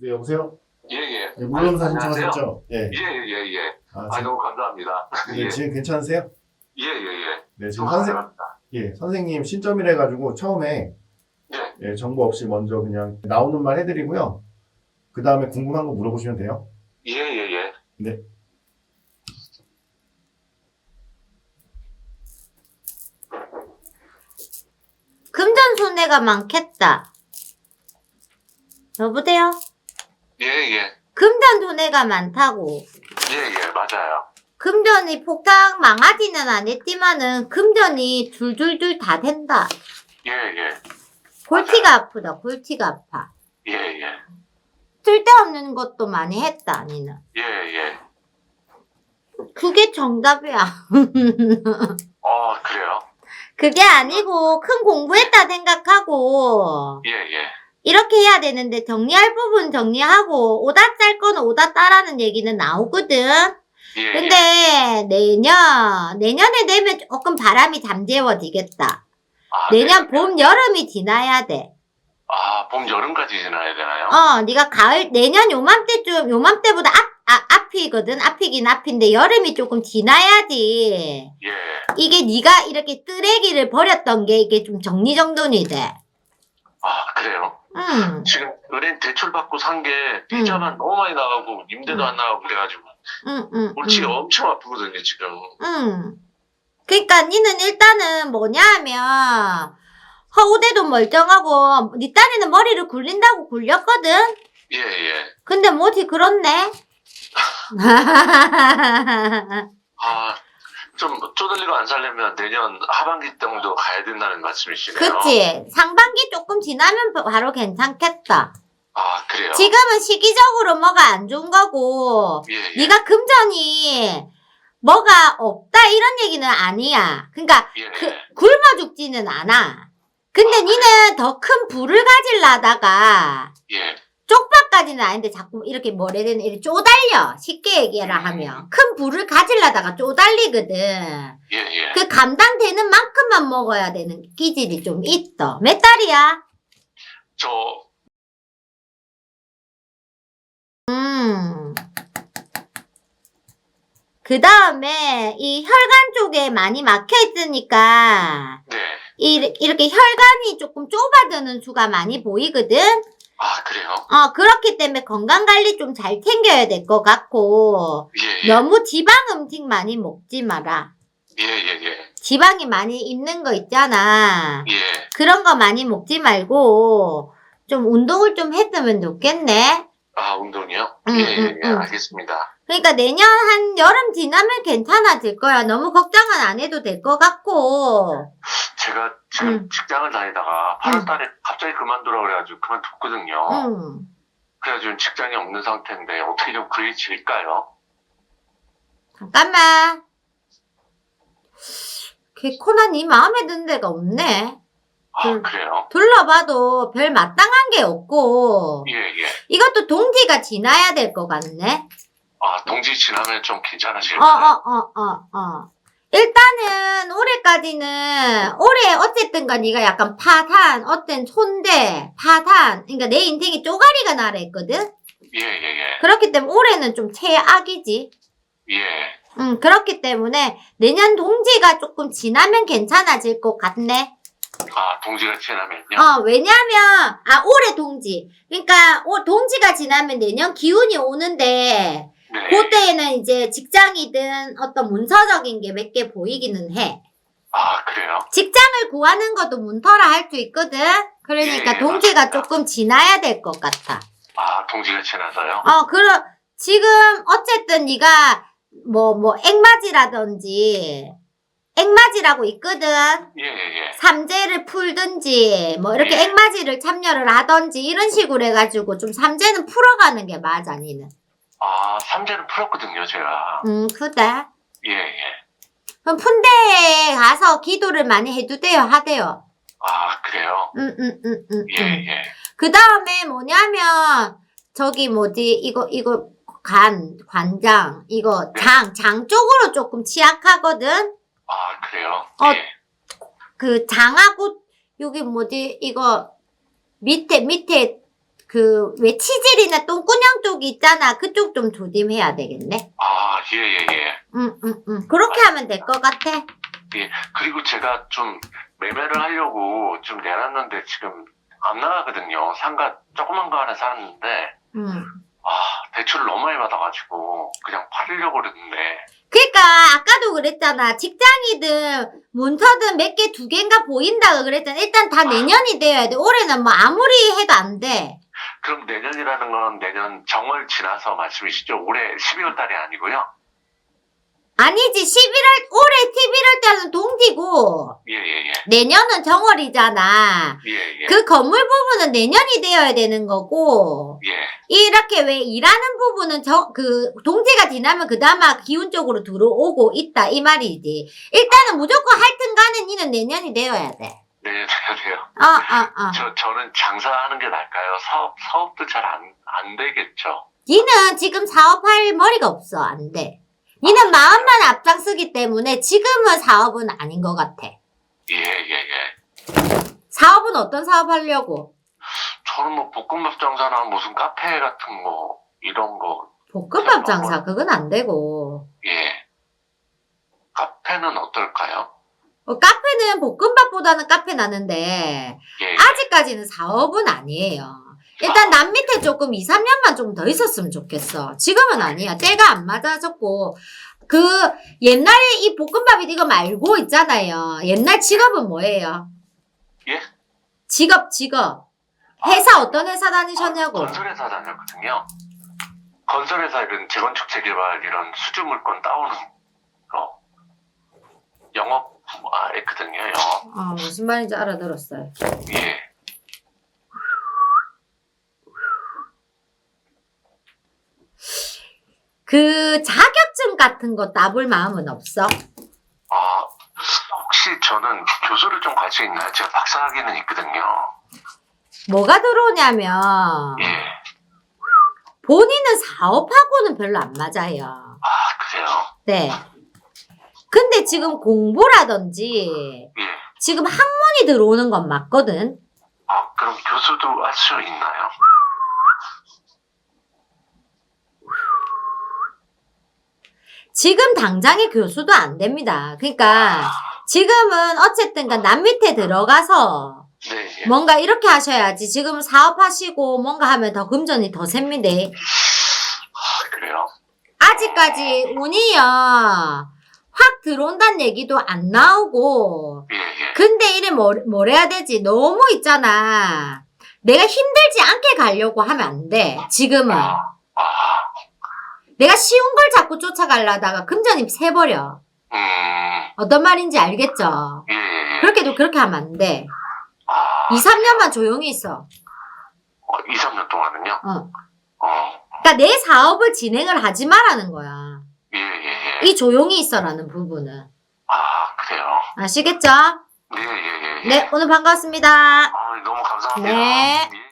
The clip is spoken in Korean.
네, 여보세요? 예, 예. 네, 물론 사진 안녕하세요. 찍으셨죠? 예. 예, 예, 예. 아, 아, 지금, 너무 감사합니다. 네, 예, 지금 괜찮으세요? 예, 예, 예. 네, 지금 선생, 감사합니다. 예, 선생님 신점이라 가지고 처음에 네. 예, 정보 없이 먼저 그냥 나오는 말 해드리고요. 그 다음에 궁금한 거 물어보시면 돼요. 예, 예, 예. 금전 손해가 많겠다. 여보세요? 예, 예. 금전 손해가 많다고. 예, 예, 맞아요. 금전이 폭삭 망하지는 않았지만은 금전이 줄줄줄 다 된다. 예, 예. 골치가 아프다. 골치가 아파. 예, 예. 쓸데없는 것도 많이 했다. 니는. 예, 예. 그게 정답이야. 어, 그래요? 그게 아니고 큰 공부했다 생각하고 예, 예. 이렇게 해야 되는데 정리할 부분 정리하고 오다 짤 거는 오다 따라는 얘기는 나오거든. 예, 예. 근데 내년 내년에 되면 조금 바람이 잠재워지겠다. 아, 내년 네. 봄 여름이 지나야 돼. 아, 봄, 여름까지 지나야 되나요? 어, 네가 가을 내년 요맘때쯤 요맘때보다 앞 아, 앞이거든. 앞이긴 앞인데 여름이 조금 지나야지. 예. 이게 네가 이렇게 쓰레기를 버렸던 게 이게 좀 정리정돈이 돼. 응, 지금 은행 대출 받고 산 게 이자만 너무 많이 나가고 임대도 음. 안 나가고 그래가지고 응, 응, 골치가 응. 엄청 아프거든요, 지금. 응. 그러니까 니는 일단은 뭐냐면 허우대도 멀쩡하고 니 딴에는 머리를 굴린다고 굴렸거든. 예, 예. 근데 뭐지 그렇네. 아, 좀 쪼들리고 안 살려면 내년 하반기 정도 가야 된다는 말씀이시네요. 그치? 상반기 조금 지나면 바로 괜찮겠다. 아, 그래요? 지금은 시기적으로 뭐가 안 좋은 거고 예, 예. 네가 금전이 뭐가 없다 이런 얘기는 아니야. 그러니까 예, 그, 예. 굶어 죽지는 않아. 근데 니는 더 큰 부를 가질라다가 예. 쪽박까지는 아닌데 자꾸 이렇게 되나 이렇게 쪼달려. 쉽게 얘기해라 하면. 큰 부를 가질라다가 쪼달리거든. 예, 예. 그 감당되는 만큼만 먹어야 되는 기질이 좀 있어. 몇 달이야? 저, 음. 그 다음에 이 혈관 쪽에 많이 막혀 있으니까 네. 이, 이렇게 혈관이 조금 좁아드는 수가 많이 보이거든? 아, 그래요? 어, 그렇기 때문에 건강 관리 좀 잘 챙겨야 될 것 같고, 예, 예. 너무 지방 음식 많이 먹지 마라. 예, 예, 예. 지방이 많이 있는 거 있잖아. 예. 그런 거 많이 먹지 말고, 좀 운동을 좀 했으면 좋겠네. 아, 운동이요? 음, 예, 예, 음, 예. 음. 알겠습니다. 그러니까 내년 한 여름 지나면 괜찮아질 거야. 너무 걱정은 안 해도 될 것 같고. 제가 지금 음. 직장을 다니다가 8월 달에 갑자기 그만두라 그래가지고 그만뒀거든요. 음. 그래가지고 직장이 없는 상태인데 어떻게 좀 구해질까요? 잠깐만. 개코나 네 마음에 드는 데가 없네. 아, 음. 그래요? 둘러봐도 별 마땅한 게 없고. 예, 예. 이것도 동지가 지나야 될 것 같네. 아, 동지 지나면 좀 어, 괜찮으실까요? 어, 어, 어, 어. 일단은 올해까지는 올해 어쨌든 간 네가 약간 파탄, 어떤 손대, 파탄. 그러니까 내 인생이 쪼가리가 나라 했거든. 예, 예, 예. 그렇기 때문에 올해는 좀 최악이지. 예. 음, 그렇기 때문에 내년 동지가 조금 지나면 괜찮아질 것 같네. 아, 동지가 지나면요? 어, 왜냐면, 아, 올해 동지. 그러니까, 올, 동지가 지나면 내년 기운이 오는데, 네. 그때에는 이제 직장이든 어떤 문서적인 게 몇 개 보이기는 해. 아, 그래요? 직장을 구하는 것도 문터라 할 수 있거든? 그러니까 예, 동지가 맞습니다. 조금 지나야 될 것 같아. 아, 동지가 지나서요? 어, 그럼, 지금, 어쨌든 네가 뭐, 뭐, 액맞이라든지, 액맞이라고 있거든? 예, 예, 예. 삼재를 풀든지, 뭐, 이렇게 예. 액맞이를 참여를 하든지, 이런 식으로 해가지고 좀 삼재는 풀어가는 게 맞아, 니는. 아, 삼재는 풀었거든요, 제가. 음, 그래. 예, 예. 그럼 푼대에 가서 기도를 많이 해주대요, 하대요. 아, 그래요? 음, 음, 음, 음. 예, 음. 예. 그 다음에 뭐냐면, 저기 뭐지, 이거, 이거, 간, 관장, 이거, 장, 장 쪽으로 조금 취약하거든? 아, 그래요? 어, 예. 그 장하고, 여기 뭐지, 이거, 밑에, 밑에 그, 왜 치질이나 똥꾸녕 쪽이 있잖아. 그쪽 좀 조심해야 되겠네. 아, 예, 예, 예. 응, 응, 응. 그렇게 하면 될 것 같아. 그리고 제가 좀 매매를 하려고 좀 내놨는데 지금 안 나가거든요. 상가 조그만 거 하나 샀는데, 응. 아, 대출을 너무 많이 받아가지고 그냥 팔려고 그랬는데, 그니까, 아까도 그랬잖아. 직장이든, 문서든 몇 개, 두 개인가 보인다고 그랬잖아. 일단 다 내년이 되어야 돼. 올해는 뭐 아무리 해도 안 돼. 그럼 내년이라는 건 내년 정월 지나서 말씀이시죠? 올해 12월 달이 아니고요? 아니지, 11월, 올해 11월 달은 동지고, 예, 예, 예. 내년은 정월이잖아. 예, 예. 그 건물 부분은 내년이 되어야 되는 거고, 예. 이렇게 왜 일하는 부분은 저, 그, 동지가 지나면 그나마 기운 쪽으로 들어오고 있다, 이 말이지. 일단은 무조건 할튼 가는 이는 내년이 되어야 돼. 내년 돼요. 어, 어, 어. 저, 저는 장사하는 게 나을까요? 사업, 사업도 잘 안, 안 되겠죠? 니는 지금 사업할 머리가 없어, 안 돼. 니는 마음만 앞장서기 때문에 지금은 사업은 아닌 것 같아. 예, 예, 예. 사업은 어떤 사업 하려고? 저는 뭐 볶음밥 장사나 무슨 카페 같은 거, 이런 거, 볶음밥 장사, 그건 안 되고. 예. 카페는 어떨까요? 어, 카페는 볶음밥보다는 카페 나는데, 예. 아직까지는 사업은 아니에요. 일단 남 밑에 조금 2, 3년만 좀 더 있었으면 좋겠어. 지금은 아니야. 때가 안 맞아졌고. 그 옛날에 이 볶음밥이 이거 말고 있잖아요. 옛날 직업은 뭐예요? 예? 직업, 직업. 회사 어떤 회사 다니셨냐고. 건설회사 다녔거든요. 건설회사 이런 재건축 재개발 이런 수주 물건 따오는 거. 영업, 아, 했거든요. 아, 무슨 말인지 알아들었어요. 예. 그 자격증 같은 거 따볼 마음은 없어? 아, 혹시 저는 교수를 좀 갈 수 있나요? 제가 박사학위는 있거든요. 뭐가 들어오냐면, 예. 본인은 사업하고는 별로 안 맞아요. 아, 그래요? 네. 근데 지금 공부라든지 예. 지금 학문이 들어오는 건 맞거든. 아, 그럼 교수도 할 수 있나요? 지금 당장의 교수도 안 됩니다. 그러니까 지금은 어쨌든 간 밑에 들어가서 네, 예. 뭔가 이렇게 하셔야지. 지금 사업하시고 뭔가 하면 더 금전이 더 셉니다. 아, 그래요? 아직까지 운이요. 확 들어온다는 얘기도 안 나오고 예, 예. 근데 이래 뭘, 뭘 해야 되지? 너무 있잖아. 내가 힘들지 않게 가려고 하면 안 돼. 지금은. 아, 아, 내가 쉬운 걸 자꾸 쫓아가려다가 금전이 새버려. 음, 어떤 말인지 알겠죠? 예. 그렇게도 그렇게 하면 안 돼. 아, 2, 3년만 조용히 있어. 어, 2, 3년 동안은요? 어. 어, 그러니까 내 사업을 진행을 하지 마라는 거야. 예, 예, 예. 이 조용히 있어라는 부분은. 아, 그래요? 아시겠죠? 네, 예, 예, 예. 네, 오늘 반갑습니다. 아, 너무 감사합니다. 네. 예.